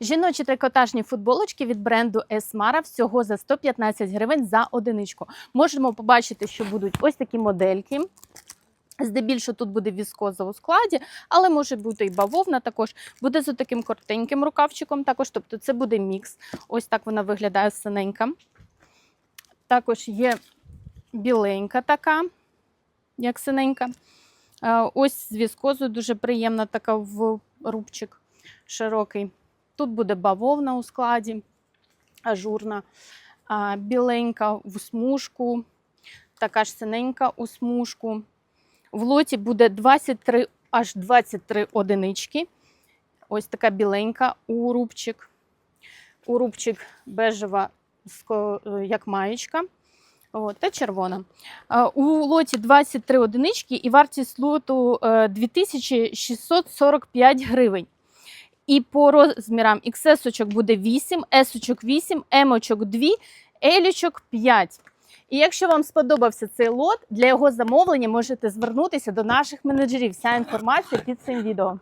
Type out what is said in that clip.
Жіночі трикотажні футболочки від бренду Esmara всього за 115 гривень за одиничку. Можемо побачити, що будуть ось такі модельки. Здебільшого тут буде віскоза у складі, але може бути і бавовна також. Буде з таким коротеньким рукавчиком також, тобто це буде мікс. Ось так вона виглядає синенька. Також є біленька така, як синенька. Е, Ось з віскозою дуже приємна така в рубчик широкий. Тут буде бавовна у складі, ажурна, біленька в смужку, така ж синенька у смужку. В лоті буде 23, аж 23 одинички. Ось така біленька у рубчик. У рубчик бежева, е, як маєчка. От, та червона. У лоті 23 одинички і вартість лоту е, 2645 гривень. І по розмірам XS буде 8, S 8, M 2, L 5. І якщо вам сподобався цей лот, для його замовлення можете звернутися до наших менеджерів. Вся інформація під цим відео.